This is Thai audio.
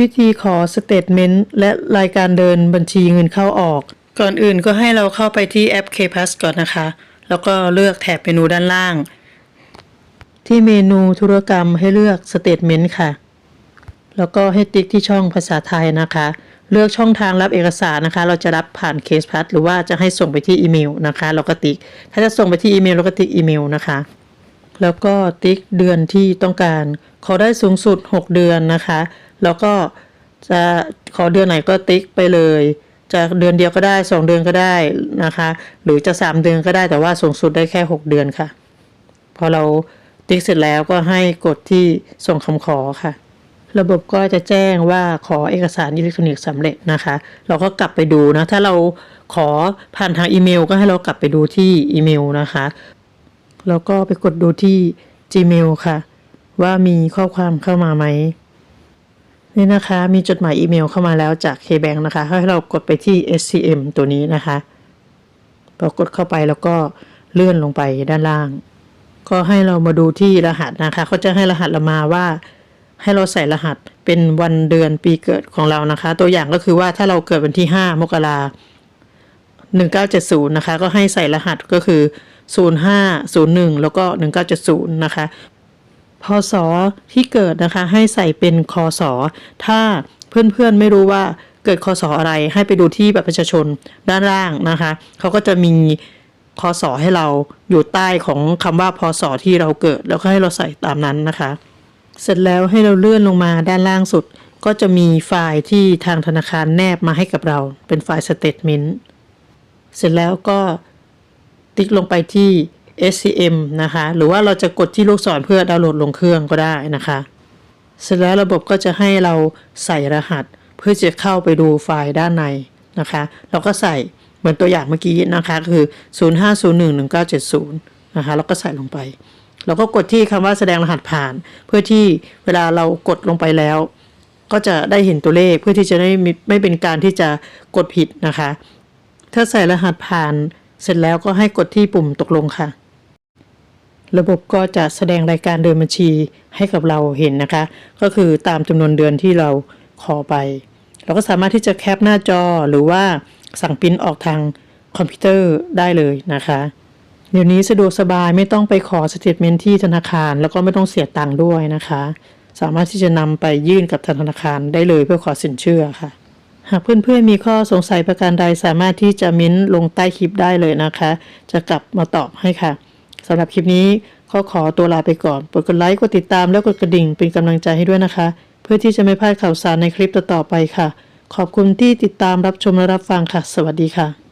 วิธีขอสเตทเมนต์และรายการเดินบัญชีเงินเข้าออก ก่อนอื่นก็ให้เราเข้าไปที่แอป KPass ก่อนนะคะ แล้วก็เลือกแถบเมนูด้านล่าง ที่เมนูธุรกรรมให้เลือกสเตทเมนต์ค่ะ แล้วก็ให้ติ๊กที่ช่องภาษาไทยนะคะ เลือกช่องทางรับเอกสารนะคะ เราจะรับผ่านเคสพัทหรือว่าจะให้ส่งไปที่อีเมลนะคะ เราก็ติ๊ก ถ้าจะส่งไปที่อีเมลเราก็ติ๊กอีเมลนะคะแล้วก็ติ๊กเดือนที่ต้องการ ขอได้สูงสุด 6 เดือนนะคะ แล้วก็จะขอเดือนไหนก็ติ๊กไปเลย จะเดือนเดียวก็ได้ 2 เดือนก็ได้นะคะ หรือจะ 3 เดือนก็ได้แต่ว่าสูงสุดได้แค่ 6 เดือนค่ะ พอเราติ๊กเสร็จแล้วก็ให้กดที่ส่งคำขอค่ะ ระบบก็จะแจ้งว่าขอเอกสารอิเล็กทรอนิกส์สำเร็จนะคะ เราก็กลับไปดูนะ ถ้าเราขอผ่านทางอีเมล ก็ให้เรากลับไปดูที่อีเมลนะคะ แล้วก็ไปกดดูที่ Gmail ค่ะ ว่ามีข้อความเข้ามาไหม นี่นะคะมีจดหมายอีเมลเข้ามาแล้วจาก KBank นะคะ ให้เรากดไปที่ SCM ตัวนี้นะคะพอกดเข้าไปแล้วก็เลื่อนลงไปด้านล่าง ก็ให้เรามาดูที่รหัสนะคะเขาจะให้รหัสเรามาว่า ให้เราใส่รหัสเป็นวันเดือนปีเกิดของเรานะคะ ตัวอย่างก็คือว่าถ้าเราเกิดวันที่ 5 มกรา1970นย์นะคะ ก็ให้ใส่รหัสก็คือ0501แล้วก็1970นะคะ พศที่เกิดนะคะ ให้ใส่เป็นคศถ้าเพื่อนๆไม่รู้ว่าเกิดคศอะไร ให้ไปดูที่บัตรประชาชนด้านล่างนะคะเขาก็จะมีคศให้เราอยู่ใต้ของคำว่าพศที่เราเกิด แล้วก็ให้เราใส่ตามนั้นนะคะ เสร็จแล้วให้เราเลื่อนลงมาด้านล่างสุด ก็จะมีไฟล์ที่ทางธนาคารแนบมาให้กับเรา เป็นไฟล์สเตทเมนต์เสร็จแล้วก็ติ๊กลงไปที่ SCM นะคะ หรือว่าเราจะกดที่ลูกศรเพื่อดาวน์โหลดลงเครื่องก็ได้นะคะ เสร็จแล้วระบบก็จะให้เราใส่รหัส เพื่อจะเข้าไปดูไฟล์ด้านในนะคะ เราก็ใส่เหมือนตัวอย่างเมื่อกี้นะคะ คือ 05011970นะคะแล้วก็ใส่ลงไปเราก็กดที่คำว่าแสดงรหัสผ่าน เพื่อที่เวลาเรากดลงไปแล้ว ก็จะได้เห็นตัวเลขเพื่อที่จะได้ไม่ไม่เป็นการที่จะกดผิดนะคะ ถ้าใส่รหัสผ่านเสร็จแล้วก็ให้กดที่ปุ่มตกลงค่ะ ระบบก็จะแสดงรายการเดินบัญชีให้กับเราเห็นนะคะ ก็คือตามจำนวนเดือนที่เราขอไป เราก็สามารถที่จะแคปหน้าจอหรือว่าสั่งปริ้นออกทางคอมพิวเตอร์ได้เลยนะคะ เดี๋ยวนี้สะดวกสบายไม่ต้องไปขอสเตทเมนต์ที่ธนาคาร แล้วก็ไม่ต้องเสียตังค์ด้วยนะคะ สามารถที่จะนำไปยื่นกับธนาคารได้เลยเพื่อขอสินเชื่อค่ะ หากเพื่อนๆมีข้อสงสัยประการใดสามารถที่จะเม้นลงใต้คลิปได้เลยนะคะ จะกลับมาตอบให้ค่ะ สำหรับคลิปนี้ก็ขอตัวลาไปก่อนกดกดไลค์กดติดตามแล้วกดกระดิ่งเป็นกำลังใจให้ด้วยนะคะ เพื่อที่จะไม่พลาดข่าวสารในคลิปต่อๆไปค่ะ ขอบคุณที่ติดตามรับชมและรับฟังค่ะ สวัสดีค่ะ